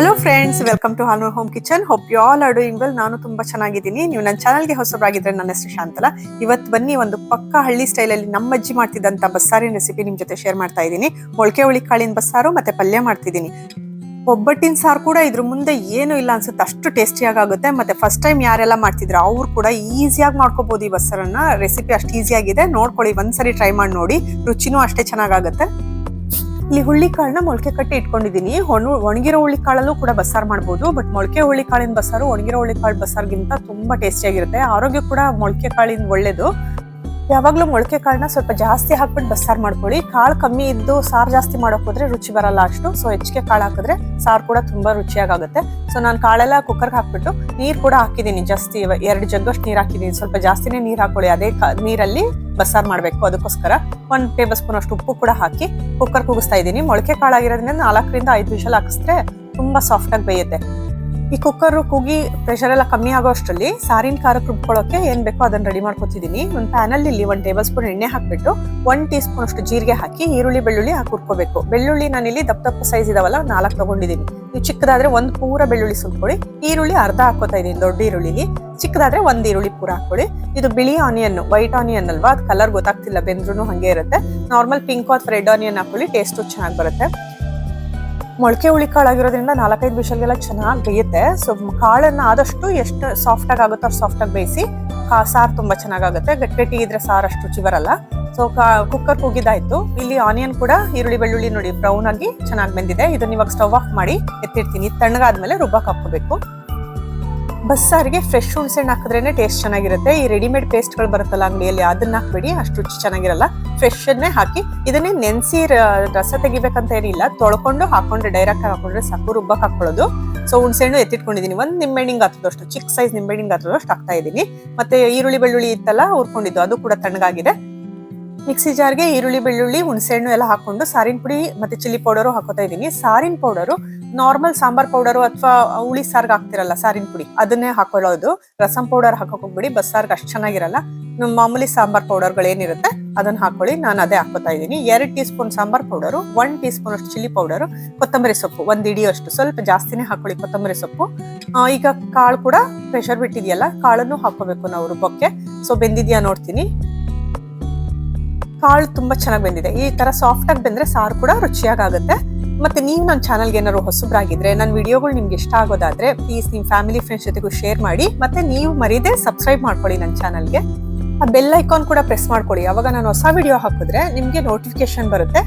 Hello friends welcome to Halnur home kitchen hope you all are doing well ನಾನು ತುಂಬಾ ಚೆನ್ನಾಗಿದ್ದೀನಿ. ನೀವು ನನ್ನ ಚಾನಲ್ಗೆ ಹೊಸಬರಾಗಿದ್ರೆ ನನ್ನ ಹೆಸರು ಶಾಂತಲ. ಇವತ್ತು ಬನ್ನಿ ಒಂದು ಪಕ್ಕ ಹಳ್ಳಿ ಸ್ಟೈಲಲ್ಲಿ ನಮ್ಮ ಅಜ್ಜಿ ಮಾಡ್ತಿದ್ದಂಥ ಬಸ್ಸಾರಿನ ರೆಸಿಪಿ ನಿಮ್ಮ ಜೊತೆ ಶೇರ್ ಮಾಡ್ತಾ ಇದ್ದೀನಿ. ಮೊಳಕೆ ಹುಳಿ ಬಸ್ಸಾರು ಮತ್ತೆ ಪಲ್ಯ ಮಾಡ್ತಿದ್ದೀನಿ. ಒಬ್ಬಟ್ಟಿನ ಸಾರು ಕೂಡ ಇದ್ರ ಮುಂದೆ ಏನು ಇಲ್ಲ ಅನ್ಸುತ್ತೆ. ಅಷ್ಟು ಟೇಸ್ಟಿಯಾಗಿ ಆಗುತ್ತೆ ಮತ್ತೆ ಫಸ್ಟ್ ಟೈಮ್ ಯಾರೆಲ್ಲ ಮಾಡ್ತಿದ್ರು, ಅವ್ರು ಕೂಡ ಈಸಿಯಾಗಿ ಮಾಡ್ಕೋಬಹುದು ಈ ಬಸ್ಸಾರನ್ನ. ರೆಸಿಪಿ ಅಷ್ಟು ಈಸಿಯಾಗಿದೆ ನೋಡ್ಕೊಳ್ಳಿ, ಒಂದ್ಸರಿ ಟ್ರೈ ಮಾಡಿ ನೋಡಿ. ರುಚಿನೂ ಅಷ್ಟೇ ಚೆನ್ನಾಗಾಗುತ್ತೆ. ಇಲ್ಲಿ ಹುಳ್ಳಿ ಕಾಳನ್ನ ಮೊಳಕೆ ಕಟ್ಟಿ ಇಟ್ಕೊಂಡಿದ್ದೀನಿ. ಒಣ, ಒಣಗಿರೋ ಹುಳ್ಳಿ ಕಾಳಲ್ಲೂ ಕೂಡ ಬಸ್ಸಾರು ಮಾಡ್ಬೋದು ಬಟ್ ಮೊಳಕೆ ಹುಳ್ಳಿ ಕಾಳಿನ ಬಸ್ಸಾರು ಒಣಗಿರೋ ಹುಳ್ಳಿ ಕಾಳು ಬಸ್ಸಾರ್ಗಿಂತ ತುಂಬಾ ಟೇಸ್ಟಿಯಾಗಿರುತ್ತೆ ಆರೋಗ್ಯ ಕೂಡ ಮೊಳಕೆ ಕಾಳಿನ ಒಳ್ಳೇದು. ಯಾವಾಗ್ಲೂ ಮೊಳಕೆ ಕಾಳನ್ನ ಸ್ವಲ್ಪ ಜಾಸ್ತಿ ಹಾಕ್ಬಿಟ್ಟು ಬಸ್ಸಾರು ಮಾಡ್ಕೊಳ್ಳಿ. ಕಾಳು ಕಮ್ಮಿ ಇದ್ದು ಸಾರು ಜಾಸ್ತಿ ಮಾಡೋಕ್ ಹೋದ್ರೆ ರುಚಿ ಬರಲ್ಲ ಅಷ್ಟು. ಸೊ ಹೆಚ್ಚಿಗೆ ಕಾಳು ಹಾಕಿದ್ರೆ ಸಾರು ಕೂಡ ತುಂಬಾ ರುಚಿಯಾಗುತ್ತೆ ಸೊ ನಾನು ಕಾಳೆಲ್ಲ ಕುಕ್ಕರ್ಗೆ ಹಾಕ್ಬಿಟ್ಟು ನೀರು ಕೂಡ ಹಾಕಿದ್ದೀನಿ. ಜಾಸ್ತಿ ಎರಡು ಜಗ್ಗಷ್ಟು ನೀರು ಹಾಕಿದ್ದೀನಿ. ಸ್ವಲ್ಪ ಜಾಸ್ತಿನೇ ನೀರು ಹಾಕೊಳ್ಳಿ. ಅದೇ ನೀರಲ್ಲಿ ಬಸ್ಸಾರು ಮಾಡಬೇಕು ಅದಕ್ಕೋಸ್ಕರ ಒಂದು ಟೇಬಲ್ ಸ್ಪೂನ್ ಅಷ್ಟು ಉಪ್ಪು ಕೂಡ ಹಾಕಿ ಕುಕ್ಕರ್ ಕೂಗಿಸ್ತಾ ಇದ್ದೀನಿ ಮೊಳಕೆ ಕಾಳಾಗಿರೋದ್ರಿಂದ ನಾಲ್ಕರಿಂದ ಐದು ವಿಷಲ್ ಹಾಕಿಸಿದ್ರೆ ತುಂಬಾ ಸಾಫ್ಟ್ ಆಗಿ ಬೇಯುತ್ತೆ. ಈ ಕುಕ್ಕರ್ ಕೂಗಿ ಪ್ರೆಷರ್ ಎಲ್ಲ ಕಮ್ಮಿ ಆಗೋ ಅಷ್ಟರಲ್ಲಿ ಸಾರಿನ ಖಾರಕ್ಕೆ ರುಬ್ಕೊಳ್ಳೋಕೆ ಏನು ಬೇಕೋ ಅದನ್ನ ರೆಡಿ ಮಾಡ್ಕೊತಿದ್ದೀನಿ ಒಂದು ಪ್ಯಾನಲ್ಲಿ ಇಲ್ಲಿ ಒಂದ್ ಟೇಬಲ್ ಸ್ಪೂನ್ ಎಣ್ಣೆ ಹಾಕಿಬಿಟ್ಟು ಒನ್ ಟೀ ಸ್ಪೂನ್ ಅಷ್ಟು ಜೀರಿಗೆ ಹಾಕಿ ಈರುಳ್ಳಿ, ಬೆಳ್ಳುಳ್ಳಿ ಹಾಕಿ ಹುರ್ಕೋಬೇಕು. ಬೆಳ್ಳುಳ್ಳಿ ನಾನಿಲ್ಲಿ ದಪ್ಪ ದಪ್ಪ ಸೈಜ್ ಇದಾವಲ್ಲ ನಾಲ್ಕು ತಗೊಂಡಿದ್ದೀನಿ ನೀವು ಚಿಕ್ಕದಾದ್ರೆ ಒಂದು ಪೂರ ಬೆಳ್ಳುಳ್ಳಿ ಸುಲ್ಕೊಳ್ಳಿ ಈರುಳ್ಳಿ ಅರ್ಧ ಹಾಕೋತಾ ಇದ್ದೀನಿ ದೊಡ್ಡ ಈರುಳ್ಳಿಲಿ ಚಿಕ್ಕದಾದ್ರೆ ಒಂದು ಈರುಳ್ಳಿ ಪೂರ ಹಾಕೊಳ್ಳಿ ಇದು ಬಿಳಿ ಆನಿಯನ್ ವೈಟ್ ಆನಿಯನ್ ಅಲ್ವಾ? ಅದು ಕಲರ್ ಗೊತ್ತಾಗ್ತಿಲ್ಲ ಬೆಂದ್ರೂ ಹಂಗೆ ಇರುತ್ತೆ. ನಾರ್ಮಲ್ ಪಿಂಕ್ ಅಥವಾ ರೆಡ್ ಆನಿಯನ್ ಹಾಕೊಳ್ಳಿ ಟೇಸ್ಟು ಚೆನ್ನಾಗಿ ಬರುತ್ತೆ. ಮೊಳಕೆ ಹುಳಿ ಕಾಳಾಗಿರೋದ್ರಿಂದ ನಾಲ್ಕೈದು ವಿಷಲ್ಗೆಲ್ಲ ಚೆನ್ನಾಗಿ ಬೇಯುತ್ತೆ. ಸೊ ಕಾಳನ್ನ ಆದಷ್ಟು ಎಷ್ಟು ಸಾಫ್ಟ್ ಆಗಿ ಆಗುತ್ತೋ ಅಷ್ಟು ಸಾಫ್ಟ್ ಆಗಿ ಬೇಯಿಸಿ ಸಾರು ತುಂಬಾ ಚೆನ್ನಾಗಾಗುತ್ತೆ ಗಟ್ಟಿ ಇದ್ರೆ ಸಾರು ಅಷ್ಟು ರುಚಿ ಬರಲ್ಲ ಸೊ ಕುಕ್ಕರ್ ಕೂಗಿದಾಯ್ತು. ಇಲ್ಲಿ ಆನಿಯನ್ ಕೂಡ ಈರುಳ್ಳಿ, ಬೆಳ್ಳುಳ್ಳಿ ನೋಡಿ ಬ್ರೌನ್ ಆಗಿ ಚೆನ್ನಾಗಿ ಬೆಂದಿದೆ. ಇದನ್ನ ಇವಾಗ ಸ್ಟವ್ ಆಫ್ ಮಾಡಿ ಎತ್ತಿಡ್ತೀನಿ ತಣ್ಣಗಾದ್ಮೇಲೆ ರುಬ್ಬಕ್ ಹಾಕೋಬೇಕು ಬಸ್ಸಾರಿಗೆ ಫ್ರೆಶ್ ಹುಣಸೆಹಣ್ಣು ಹಾಕಿದ್ರೇನೆ ಟೇಸ್ಟ್ ಚೆನ್ನಾಗಿರುತ್ತೆ. ಈ ರೆಡಿಮೇಡ್ ಪೇಸ್ಟ್ಗಳು ಬರುತ್ತಲ್ಲ ಅಂಗಡಿಯಲ್ಲಿ, ಅದನ್ನ ಹಾಕ್ಬೇಡಿ, ಅಷ್ಟು ರುಚಿ ಚೆನ್ನಾಗಿರಲ್ಲ. ಫ್ರೆಶ್ ಅನ್ನೇ ಹಾಕಿ, ಇದನ್ನೇ ನೆನೆಸಿ ರಸ ತೆಗಿಬೇಕಂತ ಏನಿಲ್ಲ, ತೊಳ್ಕೊಂಡು ಹಾಕೊಂಡ್ರೆ ಡೈರೆಕ್ಟ್ ಹಾಕೊಂಡ್ರೆ ಸಾಕು ರುಬ್ಬಕ್ಕೆ ಹಾಕೊಳ್ಳೋದು ಸೊ ಹುಣಸೆಹಣ್ಣು ಎತ್ತಿಟ್ಕೊಂಡಿದ್ದೀನಿ ಒಂದು ನಿಂಬೆಹಣ್ಣಿಂಗ್ ಹತ್ತದಷ್ಟು ಚಿಕ್ಕ ಸೈಜ್ ನಿಂಬೆಹಣ್ಣಿಂಗ್ ಹತ್ತದಷ್ಟು ಹಾಕ್ತಾ ಇದ್ದೀನಿ ಮತ್ತೆ ಈರುಳ್ಳಿ ಬೆಳ್ಳುಳ್ಳಿ ಇತ್ತಲ್ಲ, ಹುರ್ಕೊಂಡಿದ್ದು, ಅದು ಕೂಡ ತಣ್ಣಗಾಗಿದೆ. ಮಿಕ್ಸಿ ಜಾರ್ಗೆ ಈರುಳ್ಳಿ, ಬೆಳ್ಳುಳ್ಳಿ ಹುಣಸೆಹಣ್ಣು ಎಲ್ಲ ಹಾಕೊಂಡು ಸಾರಿನ ಪುಡಿ ಮತ್ತೆ ಚಿಲ್ಲಿ ಪೌಡರು ಹಾಕೋತಾ ಇದ್ದೀನಿ ಸಾರಿನ ಪೌಡರು ನಾರ್ಮಲ್ ಸಾಂಬಾರ್ ಪೌಡರ್ ಅಥವಾ ಹುಳಿ ಸಾರ್ಗೆ ಹಾಕ್ತಿರಲ್ಲ, ಸಾರಿನ ಪುಡಿ, ಅದನ್ನೇ ಹಾಕೊಳ್ಳೋದು. ರಸಂ ಪೌಡರ್ ಹಾಕೋಕ್ ಹೋಗ್ಬಿಡಿ ಬಸ್ಸಾರ್ಗೆ ಅಷ್ಟು ಚೆನ್ನಾಗಿರಲ್ಲ. ನಮ್ಮ ಮಾಮೂಲಿ ಸಾಂಬಾರ್ ಪೌಡರ್ಗಳು ಏನಿರುತ್ತೆ ಅದನ್ನ ಹಾಕೊಳ್ಳಿ, ನಾನು ಅದೇ ಹಾಕೋತಾ ಇದ್ದೀನಿ. ಎರಡು teaspoon sambar powder one teaspoon ಅಷ್ಟು ಚಿಲ್ಲಿ ಪೌಡರು ಕೊತ್ತಂಬರಿ ಸೊಪ್ಪು, ಒಂದ್ ಇಡಿಯಷ್ಟು, ಸ್ವಲ್ಪ ಜಾಸ್ತಿನೇ ಹಾಕೊಳ್ಳಿ ಕೊತ್ತಂಬರಿ ಸೊಪ್ಪು. ಈಗ ಕಾಳು ಕೂಡ ಪ್ರೆಷರ್ ಬಿಟ್ಟಿದೆಯಲ್ಲ, ಕಾಳನ್ನು ಹಾಕೋಬೇಕು ನಾವು ರುಬ್ಬಕ್ಕೆ. ಸೊ ಬೆಂದಿದ್ಯಾ ನೋಡ್ತೀನಿ. ಕಾಳು ತುಂಬಾ ಚೆನ್ನಾಗಿ ಬೆಂದಿದೆ. ಈ ತರ ಸಾಫ್ಟ್ ಆಗಿ ಬೆಂದ್ರೆ ಸಾರು ಕೂಡ ರುಚಿಯಾಗುತ್ತೆ ಮತ್ತೆ ನೀವು ನನ್ನ ಚಾನಲ್ಗೆ ಏನಾದ್ರು ಹೊಸಬ್ರಾಗಿದ್ರೆ ನನ್ನ ವಿಡಿಯೋಗಳು ನಿಮ್ಗೆ ಇಷ್ಟ ಆಗೋದಾದ್ರೆ ಪ್ಲೀಸ್ ನಿಮ್ಮ ಫ್ಯಾಮಿಲಿ ಫ್ರೆಂಡ್ಸ್ ಜೊತೆಗೂ ಶೇರ್ ಮಾಡಿ, ಮತ್ತೆ ನೀವು ಮರೀದೆ ಸಬ್ಸ್ಕ್ರೈಬ್ ಮಾಡ್ಕೊಳ್ಳಿ ನನ್ನ ಚಾನಲ್ಗೆ ಆ ಬೆಲ್ ಐಕಾನ್ ಕೂಡ ಪ್ರೆಸ್ ಮಾಡ್ಕೊಳ್ಳಿ. ಅವಾಗ ನಾನು ಹೊಸ ವಿಡಿಯೋ ಹಾಕಿದ್ರೆ ನಿಮಗೆ ನೋಟಿಫಿಕೇಶನ್ ಬರುತ್ತೆ.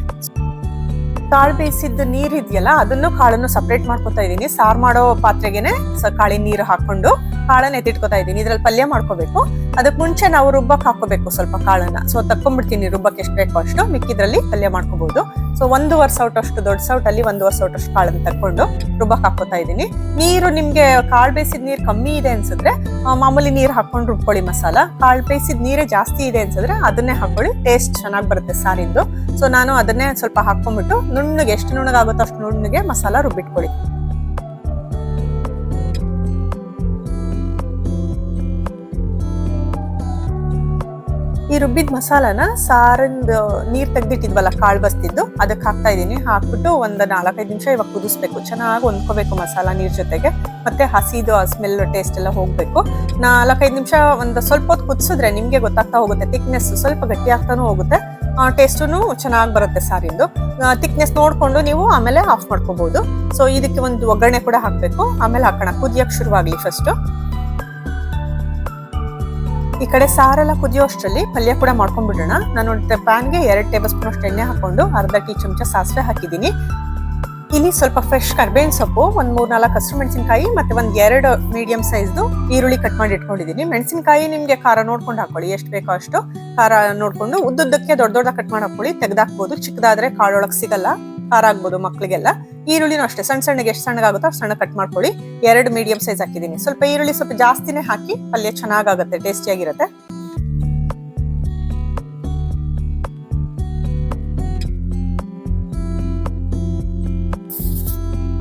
ಕಾಳು ಬೇಯಿಸಿದ ನೀರು ಇದೆಯಲ್ಲ, ಅದನ್ನು ಕಾಳನ್ನು ಸಪ್ರೇಟ್ ಮಾಡ್ಕೊತಾ ಇದ್ದೀನಿ. ಸಾರು ಮಾಡೋ ಪಾತ್ರೆಗೆನೆ ಕಾಳಿನ ನೀರು ಹಾಕೊಂಡು ಕಾಳನ್ನ ಎತ್ತಿಟ್ಕೊತಾ ಇದ್ದೀನಿ. ಇದ್ರಲ್ಲಿ ಪಲ್ಯ ಮಾಡ್ಕೋಬೇಕು. ಅದಕ್ಕೆ ಮುಂಚೆ ನಾವು ರುಬ್ಬಕ್ಕೆ ಹಾಕೋಬೇಕು ಸ್ವಲ್ಪ ಕಾಳನ್ನ. ಸೊ ತಕ್ಕೊಂಡ್ಬಿಡ್ತೀನಿ ರುಬ್ಬಕ್ಕೆ ಎಷ್ಟು ಬೇಕೋ ಅಷ್ಟು. ಮಿಕ್ಕಿದ್ರಲ್ಲಿ ಪಲ್ಯ ಮಾಡ್ಕೋಬಹುದು ಸೊ ಒಂದೂವರೆ ಸೌಟ್ ಅಷ್ಟು, ದೊಡ್ಡ ಸೌಟ್ ಅಲ್ಲಿ ಒಂದೂವರೆ ಸೌಟ್ ಅಷ್ಟು ಕಾಳನ್ನ ತಕ್ಕೊಂಡು ರುಬ್ಬಕ್ಕೆ ಹಾಕೋತಾ ಇದ್ದೀನಿ. ನೀರು ನಿಮ್ಗೆ ಕಾಳು ಬೇಯಿಸಿದ ನೀರು ಕಮ್ಮಿ ಇದೆ ಅನ್ಸಿದ್ರೆ ಮಾಮೂಲಿ ನೀರು ಹಾಕೊಂಡು ರುಬ್ಕೊಳ್ಳಿ ಮಸಾಲ. ಕಾಳು ಬೇಯಿಸಿದ ನೀರೇ ಜಾಸ್ತಿ ಇದೆ ಅನ್ಸಿದ್ರೆ ಅದನ್ನೇ ಹಾಕೊಳ್ಳಿ ಟೇಸ್ಟ್ ಚೆನ್ನಾಗಿ ಬರುತ್ತೆ ಸಾರಿಂದು. ಸೊ ನಾನು ಅದನ್ನೇ ಸ್ವಲ್ಪ ಹಾಕೊಂಡ್ಬಿಟ್ಟು ನುಣ್ಣಗೆ, ಎಷ್ಟು ನುಣ್ಣಗಾಗುತ್ತೋ ಅಷ್ಟು ನುಣ್ಣಗೆ ಮಸಾಲ ರುಬ್ಬಿಟ್ಕೊಳ್ಳಿ. ಈ ರುಬ್ಬಿದ ಮಸಾಲಾನ ಸಾರಿಂದ, ನೀರ್ ತೆಗ್ದಿಟ್ಟಿದ್ವಲ್ಲ, ಕಾಳು ಬಸ್ತಿದ್ದು ಅದಕ್ಕೆ ಹಾಕ್ತಾ ಇದ್ದೀನಿ. ಹಾಕ್ಬಿಟ್ಟು ಒಂದ್ ನಾಲ್ಕೈದು ನಿಮಿಷ ಇವಾಗ ಕುದಿಸ್ಬೇಕು. ಚೆನ್ನಾಗಿ ಹೊಂದ್ಕೋಬೇಕು ಮಸಾಲ ನೀರ್ ಜೊತೆಗೆ. ಮತ್ತೆ ಹಸಿದು ಸ್ಮೆಲ್ ಟೇಸ್ಟ್ ಎಲ್ಲ ಹೋಗ್ಬೇಕು. ನಾಲ್ಕೈದು ನಿಮಿಷ ಒಂದು ಸ್ವಲ್ಪ ಹೊತ್ತು ಕುದಿಸಿದ್ರೆ ನಿಮ್ಗೆ ಗೊತ್ತಾಗ್ತಾ ಹೋಗುತ್ತೆ. ಥಿಕ್ನೆಸ್ ಸ್ವಲ್ಪ ಗಟ್ಟಿ ಆಗ್ತಾನೂ ಹೋಗುತ್ತೆ. ಟೇಸ್ಟು ಚೆನ್ನಾಗಿ ಬರುತ್ತೆ ಸಾರಿಂದು ಥಿಕ್ನೆಸ್ ನೋಡಿಕೊಂಡು ನೀವು ಆಮೇಲೆ ಆಫ್ ಮಾಡ್ಕೋಬಹುದು ಸೊ ಇದಕ್ಕೆ ಒಂದು ಒಗ್ಗರಣೆ ಕೂಡ ಹಾಕಬೇಕು. ಆಮೇಲೆ ಹಾಕೋಣ. ಕುದಿಯಕ್ ಶುರುವಾಗಲಿ ಫಸ್ಟ್ ಈ ಕಡೆ ಸಾರೆಲ್ಲ ಕುದಿಯೋ ಅಷ್ಟರಲ್ಲಿ ಪಲ್ಯ ಕೂಡ ಮಾಡ್ಕೊಂಡ್ಬಿಡೋಣ. ನಾನು ಪ್ಯಾನ್ಗೆ ಎರಡು ಟೇಬಲ್ ಸ್ಪೂನ್ ಅಷ್ಟು ಎಣ್ಣೆ ಹಾಕೊಂಡು ಅರ್ಧ ಟೀ ಚಮಚ ಸಾಸಿವೆ ಹಾಕಿದ್ದೀನಿ. ಇಲ್ಲಿ ಸ್ವಲ್ಪ ಫ್ರೆಶ್ ಕರ್ಬೇವಿನ ಸೊಪ್ಪು, ಒಂದ್ ಮೂರ್ ನಾಲ್ಕು ಹಸಿರು ಮೆಣಸಿನಕಾಯಿ ಮತ್ತೆ ಒಂದ್ ಎರಡು ಮೀಡಿಯಂ ಸೈಜ್ದು ಈರುಳ್ಳಿ ಕಟ್ ಮಾಡಿ ಇಟ್ಕೊಂಡಿದ್ದೀನಿ ಮೆಣಸಿನಕಾಯಿ ನಿಮ್ಗೆ ಖಾರ ನೋಡ್ಕೊಂಡು ಹಾಕೊಳ್ಳಿ. ಎಷ್ಟು ಬೇಕೋ ಅಷ್ಟು ಖಾರ ನೋಡ್ಕೊಂಡು ಉದ್ದುದ್ದಕ್ಕೆ ದೊಡ್ಡ ದೊಡ್ಡ ಕಟ್ ಮಾಡಿ ಹಾಕೊಳ್ಳಿ. ತೆಗ್ದಾಕ್ಬೋದು. ಚಿಕ್ಕದಾದ್ರೆ ಕಾಳೊಳಗೆ ಸಿಗಲ್ಲ. ಖಾರ ಆಗ್ಬೋದು ಮಕ್ಕಳಿಗೆಲ್ಲ ಈರುಳ್ಳಿನೂ ಅಷ್ಟೇ. ಸಣ್ಣ ಸಣ್ಣಗೆ ಎಷ್ಟು ಸಣ್ಣಗಾಗುತ್ತೋ ಅಷ್ಟು ಸಣ್ಣ ಕಟ್ ಮಾಡ್ಕೊಳ್ಳಿ. ಎರಡು ಮೀಡಿಯಂ ಸೈಜ್ ಹಾಕಿದ್ದೀನಿ ಸ್ವಲ್ಪ ಈರುಳ್ಳಿ ಸ್ವಲ್ಪ ಜಾಸ್ತಿನೇ ಹಾಕಿ ಪಲ್ಯ ಚೆನ್ನಾಗಾಗುತ್ತೆ ಟೇಸ್ಟಿಯಾಗಿರುತ್ತೆ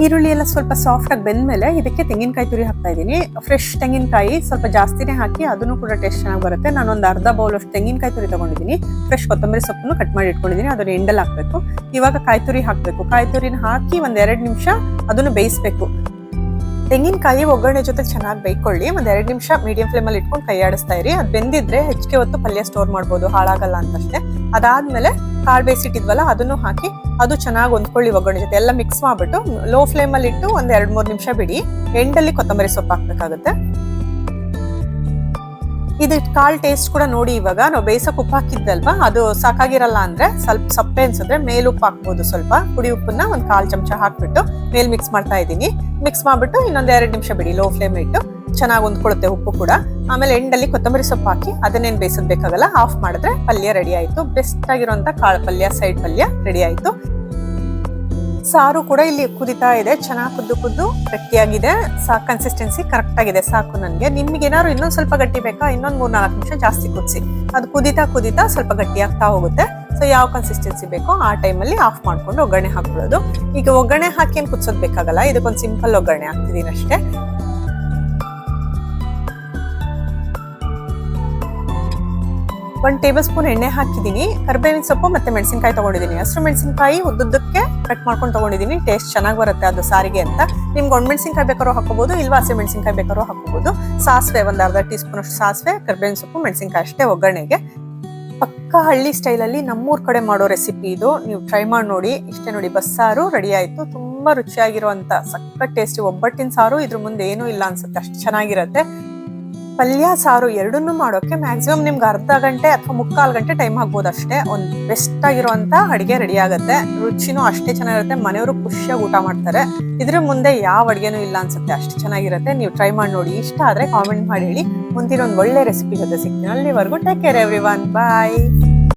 ಈರುಳ್ಳಿ ಎಲ್ಲ ಸ್ವಲ್ಪ ಸಾಫ್ಟ್ ಆಗಿ ಬೆಂದ್ಮೇಲೆ ಇದಕ್ಕೆ ತೆಂಗಿನಕಾಯಿ ತುರಿ ಹಾಕ್ತಾ ಇದ್ದೀನಿ. ಫ್ರೆಶ್ ತೆಂಗಿನಕಾಯಿ ಸ್ವಲ್ಪ ಜಾಸ್ತಿನೇ ಹಾಕಿ ಅದನ್ನು ಕೂಡ ಟೇಸ್ಟ್ ಚೆನ್ನಾಗಿ ಬರುತ್ತೆ. ನಾನು ಒಂದು ಅರ್ಧ ಬೌಲ್ ಅಷ್ಟು ತೆಂಗಿನಕಾಯಿ ತುರಿ ತಗೊಂಡಿದ್ದೀನಿ. ಫ್ರೆಶ್ ಕೊತ್ತಂಬರಿ ಸೊಪ್ಪನ್ನು ಕಟ್ ಮಾಡಿ ಇಟ್ಕೊಂಡಿದ್ದೀನಿ. ಅದನ್ನು ಎಂಡಲ್ಲಿ ಹಾಕ್ಬೇಕು. ಇವಾಗ ಕಾಯಿ ತುರಿ ಹಾಕ್ಬೇಕು. ಕಾಯಿ ತುರಿನ ಹಾಕಿ ಒಂದು ಎರಡು ನಿಮಿಷ ಅದನ್ನು ಬೇಯಿಸಬೇಕು. ತೆಂಗಿನಕಾಯಿ ಒಗ್ಗರಣೆ ಜೊತೆ ಚೆನ್ನಾಗಿ ಬೇಯ್ಕೊಳ್ಳಿ. ಒಂದು ಎರಡು ನಿಮಿಷ ಮೀಡಿಯಂ ಫ್ಲೇಮಲ್ಲಿ ಇಟ್ಕೊಂಡು ಕೈ ಆಡಿಸ್ತಾ ಇರಿ. ಅದು ಬೆಂದಿದ್ರೆ ಹೆಚ್ಚಿಗೆ ಹೊತ್ತು ಪಲ್ಯ ಸ್ಟೋರ್ ಮಾಡ್ಬೋದು. ಹಾಳಾಗಲ್ಲ ಅಂತಷ್ಟೇ ಅದಾದ್ಮೇಲೆ ಕಾಳು ಬೇಯಿಸಿಟ್ಟಿದ್ವಲ್ಲ ಅದನ್ನು ಹಾಕಿ ಅದು ಚೆನ್ನಾಗಿ ಹೊಂದ್ಕೊಳ್ಳಿ ಒಗ್ಗರಣೆ ಜೊತೆ. ಎಲ್ಲ ಮಿಕ್ಸ್ ಮಾಡಿಬಿಟ್ಟು ಲೋ ಫ್ಲೇಮ್ ಅಲ್ಲಿ ಇಟ್ಟು ಒಂದು ಎರಡು ಮೂರು ನಿಮಿಷ ಬಿಡಿ. ಎಂಡಲ್ಲಿ ಕೊತ್ತಂಬರಿ ಸೊಪ್ಪು ಹಾಕಬೇಕಾಗುತ್ತೆ. ಇದು ಕಾಳು ಟೇಸ್ಟ್ ಕೂಡ ನೋಡಿ ಇವಾಗ. ನಾವು ಬೇಯಿಸೋಕೆ ಉಪ್ಪು ಹಾಕಿದ್ದಲ್ವಾ ಅದು ಸಾಕಾಗಿರಲ್ಲ ಅಂದ್ರೆ ಸ್ವಲ್ಪ ಸಪ್ಪೆ ಅನ್ಸಿದ್ರೆ ಮೇಲ್ ಉಪ್ಪು ಹಾಕ್ಬೋದು ಸ್ವಲ್ಪ. ಪುಡಿ ಉಪ್ಪನ್ನ ಒಂದು ಕಾಲ್ ಚಮಚ ಹಾಕ್ಬಿಟ್ಟು ಮೇಲೆ ಮಿಕ್ಸ್ ಮಾಡ್ತಾ ಇದ್ದೀನಿ. ಮಿಕ್ಸ್ ಮಾಡಿಬಿಟ್ಟು ಇನ್ನೊಂದು ಎರಡು ನಿಮಿಷ ಬಿಡಿ. ಲೋ ಫ್ಲೇಮ್ ಇಟ್ಟು ಚೆನ್ನಾಗಿ ಹೊಂದ್ಕೊಳ್ಳುತ್ತೆ ಉಪ್ಪು ಕೂಡ. ಆಮೇಲೆ ಎಂಡಲ್ಲಿ ಕೊತ್ತಂಬರಿ ಸೊಪ್ಪು ಹಾಕಿ ಅದನ್ನೇನು ಬೇಯಿಸೋದು ಬೇಕಾಗಲ್ಲ, ಆಫ್ ಮಾಡಿದ್ರೆ ಪಲ್ಯ ರೆಡಿ ಆಯಿತು. ಬೆಸ್ಟ್ ಆಗಿರುವಂಥ ಕಾಳು ಪಲ್ಯ, ಸೈಡ್ ಪಲ್ಯ ರೆಡಿ ಆಯಿತು. ಸಾರು ಕೂಡ ಇಲ್ಲಿ ಕುದಿತಾ ಇದೆ, ಚೆನ್ನಾಗಿ ಕುದ್ದು ಕುದ್ದು ಗಟ್ಟಿಯಾಗಿದೆ. ಸಾಕು ಕನ್ಸಿಸ್ಟೆನ್ಸಿ ಕರೆಕ್ಟ್ ಆಗಿದೆ, ಸಾಕು ನನಗೆ. ನಿಮ್ಗೆ ಏನಾದ್ರು ಇನ್ನೊಂದು ಸ್ವಲ್ಪ ಗಟ್ಟಿ ಬೇಕಾ? ಇನ್ನೊಂದು ಮೂರು ನಾಲ್ಕು ನಿಮಿಷ ಜಾಸ್ತಿ ಕುದಿಸಿ. ಅದು ಕುದಿತಾ ಕುದಿತಾ ಸ್ವಲ್ಪ ಗಟ್ಟಿ ಆಗ್ತಾ ಹೋಗುತ್ತೆ. ಸೊ ಯಾವ ಕನ್ಸಿಸ್ಟೆನ್ಸಿ ಬೇಕೋ ಆ ಟೈಮಲ್ಲಿ ಆಫ್ ಮಾಡ್ಕೊಂಡು ಒಗ್ಗರಣೆ ಹಾಕ್ಬಿಡೋದು ಈಗ ಒಗ್ಗರಣೆ ಹಾಕಿ ಏನು ಕುದಿಸೋದು ಬೇಕಾಗಲ್ಲ? ಇದಕ್ಕೊಂದು ಸಿಂಪಲ್ ಒಗ್ಗರಣೆ ಹಾಕ್ತಿದ್ದೀನಿ ಅಷ್ಟೇ ಒಂದ್ ಟೇಬಲ್ ಸ್ಪೂನ್ ಎಣ್ಣೆ ಹಾಕಿದೀನಿ ಕರ್ಬೇವಿನ ಸೊಪ್ಪು ಮತ್ತೆ ಮೆಣಸಿನಕಾಯಿ ತಗೊಂಡಿದ್ದೀನಿ. ಹಸಿರು ಮೆಣಸಿನಕಾಯಿ ಉದ್ದುದ್ದಕ್ಕೆ ಕಟ್ ಮಾಡ್ಕೊಂಡು ತಗೊಂಡಿದ್ದೀನಿ. ಟೇಸ್ಟ್ ಚೆನ್ನಾಗಿ ಬರುತ್ತೆ ಅದು ಸಾರಿಗೆ ಅಂತ. ನಿಮ್ಗೆ ಒಣ ಮೆಣಸಿನಕಾಯಿ ಬೇಕಾದ್ರೂ ಹಾಕೋಬಹುದು ಇಲ್ವಾ ಹಸಿ ಮೆಣಸಿನಕಾಯಿ ಬೇಕಾದ್ರೂ ಹಾಕೋಬಹುದು ಸಾಸಿವೆ ಒಂದು ಅರ್ಧ ಟೀ ಸ್ಪೂನ್ ಅಷ್ಟು ಸಾಸಿವೆ, ಕರ್ಬೇವಿನ ಸೊಪ್ಪು, ಮೆಣಸಿನಕಾಯಿ ಅಷ್ಟೇ ಒಗ್ಗರಣೆಗೆ. ಪಕ್ಕ ಹಳ್ಳಿ ಸ್ಟೈಲಲ್ಲಿ ನಮ್ಮೂರ್ ಕಡೆ ಮಾಡೋ ರೆಸಿಪಿ ಇದು. ನೀವು ಟ್ರೈ ಮಾಡಿ ನೋಡಿ. ಇಷ್ಟೇ ನೋಡಿ, ಬಸ್ಸಾರು ರೆಡಿ ಆಯ್ತು. ತುಂಬಾ ರುಚಿಯಾಗಿರುವಂತ ಸಕ್ಕ ಟೇಸ್ಟಿ ಒಬ್ಬಟ್ಟಿನ ಸಾರು ಇದ್ರ ಮುಂದೆ ಏನೂ ಇಲ್ಲ ಅನ್ಸುತ್ತೆ. ಅಷ್ಟು ಚೆನ್ನಾಗಿರತ್ತೆ. ಪಲ್ಯ, ಸಾರು ಎರಡನ್ನೂ ಮಾಡೋಕೆ ಮ್ಯಾಕ್ಸಿಮಮ್ ನಿಮ್ಗೆ ಅರ್ಧ ಗಂಟೆ ಅಥವಾ ಮುಕ್ಕಾಲು ಗಂಟೆ ಟೈಮ್ ಆಗ್ಬೋದು ಅಷ್ಟೇ. ಒಂದು ಬೆಸ್ಟ್ ಆಗಿರುವಂತ ಅಡಿಗೆ ರೆಡಿ ಆಗುತ್ತೆ. ರುಚಿನೂ ಅಷ್ಟೇ ಚೆನ್ನಾಗಿರುತ್ತೆ. ಮನೆಯವರು ಖುಷಿಯಾಗಿ ಊಟ ಮಾಡ್ತಾರೆ. ಇದ್ರ ಮುಂದೆ ಯಾವ ಅಡುಗೆನೂ ಇಲ್ಲ ಅನ್ಸುತ್ತೆ. ಅಷ್ಟು ಚೆನ್ನಾಗಿರುತ್ತೆ. ನೀವು ಟ್ರೈ ಮಾಡಿ ನೋಡಿ. ಇಷ್ಟ ಆದ್ರೆ ಕಾಮೆಂಟ್ ಮಾಡಿ ಹೇಳಿ. ಮುಂದಿನ ಒಂದು ಒಳ್ಳೆ ರೆಸಿಪಿ ಜೊತೆ ಸಿಗ್ತೀನಿ. ಅಲ್ಲಿವರೆಗೂ ಟೇಕ್ ಕೇರ್ ಎವ್ರಿ ಒನ್ ಬಾಯ್